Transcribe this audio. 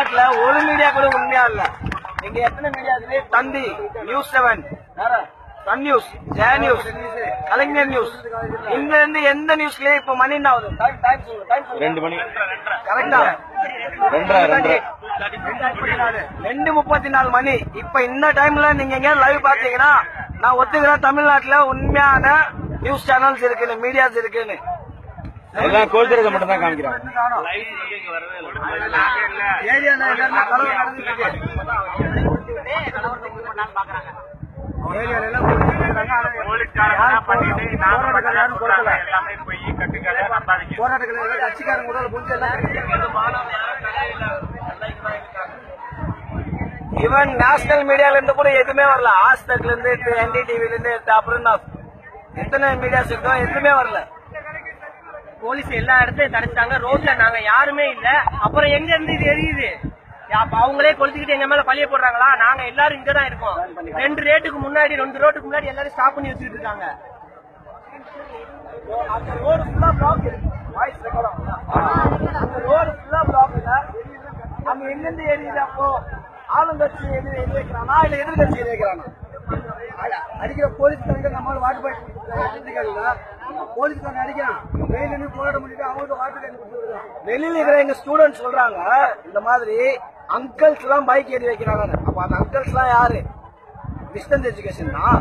தமிழ்நாட்டுல ஒரு மீடியா கூட உண்மையா இல்ல. இங்க எத்தனை media Thanthi news seven Sun news Jaya news Kalaignar news இங்க இருந்து எந்த நியூஸ்லயே இப்ப மணி என்ன ஆகுது ரெண்டு மணி. கரெக்டா ரெண்டு முப்பத்தி நாலு மணி. இப்ப இந்த டைம்ல நீங்க எங்க லைவ் பாத்தீங்கன்னா நான் ஒத்துக்கிறேன் தமிழ்நாட்டுல உண்மையான நியூஸ் சேனல்ஸ் இருக்குன்னு மீடியாஸ் இருக்குன்னு. எல்லாம் கோல்தரத்தை மட்டும் தான் காமிக்கிறாங்க கட்சிக்காரங்க கூட புரிஞ்சு ஈவன் நேஷனல் மீடியால இருந்து கூட எதுவுமே வரல. ஆஸ்தக்ல இருந்து என்டி டிவில இருந்து அப்புறம் எத்தனை மீடியாஸ் இருக்கோ எதுவுமே வரல. போலீஸ் எல்லா இடத்தையும் தடைச்சிட்டாங்க ரோட்ல நாங்க யாருமே இல்ல. அப்புறம் எங்க இருந்து இது எரியுது? அப்ப அவங்களே கொளுத்திக்கிட்டு எங்க மேல பழிய போடுறாங்களா? நாங்க எல்லாரும் இங்க தான் இருக்கோம். ரெண்டு ரேட்டுக்கு முன்னாடி ரெண்டு ரோட்டுக்கு முன்னாடி எல்லாரும் ஸ்டாப் பண்ணி வச்சுட்டு இருக்காங்க. அந்த ரோடு ஃபுல்லா பிளாக் வாய்ஸ் ரெக்கார்ட் அந்த ரோடு ஃபுல்லா பிளாக் அங்க எங்கிருந்து எரியுது அப்போ? ஆளுங்கட்சி எது எது வைக்கிறானா இல்ல எதிர்கட்சி எது வைக்கிறானா அடிக்கிற போலீஸ்காரங்க நம்மளால வாட்டு போயிட்டு போலீஸ்காரன் அடிக்கிறான். வெளியில போராட முடியுது அவங்களுக்கு வாட்டு வெளியில இருக்கிற எங்க ஸ்டூடெண்ட் சொல்றாங்க இந்த மாதிரி அங்கிள்ஸ் எல்லாம் பைக் ஏறி வைக்கிறாங்க அப்ப அந்த அங்கிள்ஸ் எல்லாம் யாரு? டிஸ்டன்ஸ் எஜுகேஷன் தான்